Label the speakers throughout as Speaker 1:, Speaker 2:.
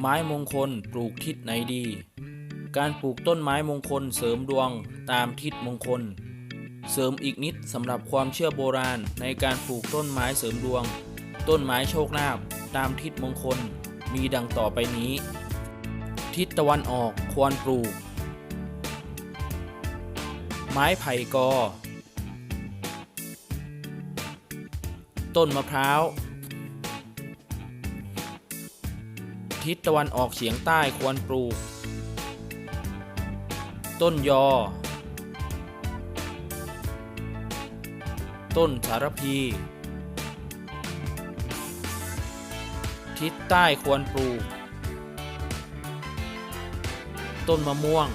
Speaker 1: ไม้มงคลปลูกทิศไหนดี การปลูกต้นไม้มงคลเสริมดวงตามทิศมงคล เสริมอีกนิดสำหรับความเชื่อโบราณในการปลูกต้นไม้เสริมดวง ต้นไม้โชคลาภตามทิศมงคลมีดังต่อไปนี้ ทิศตะวันออกควรปลูก ไม้ไผ่กอ ต้นมะพร้าว ทิศตะวันออกเฉียงใต้ควรปลูก ต้นยอ ต้นสารพี ทิศใต้ควรปลูก ต้นมะม่วง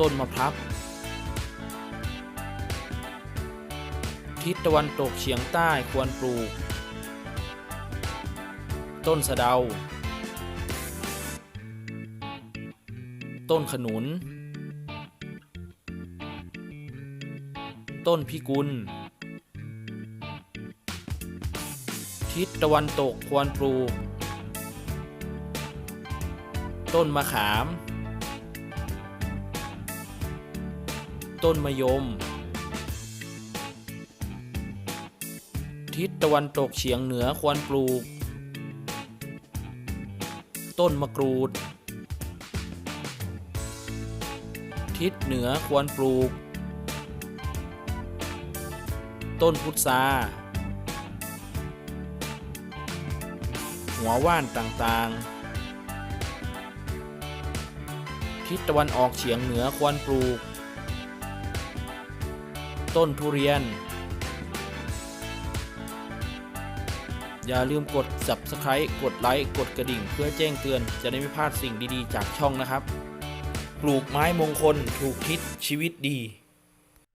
Speaker 1: ต้นมะพร้าวทิศตะวันตกเฉียงใต้ควรปลูก ต้นสะเดา ต้นขนุน ต้นพิกุล ทิศตะวันตกควรปลูก ต้นมะขาม ต้นมะยม ทิศตะวันตกเฉียงเหนือควรปลูก ต้นมะกรูด ทิศเหนือควรปลูก ต้นพุทราหัวว่านต่างๆ ทิศตะวันออกเฉียงเหนือควรปลูก ต้นทุเรียน อย่าลืมกด subscribe กดไลค์กดกระดิ่ง เพื่อแจ้งเตือนจะได้ไม่พลาดสิ่งดีๆ จากช่องนะครับ ปลูกไม้มงคลถูกทิศชีวิตดี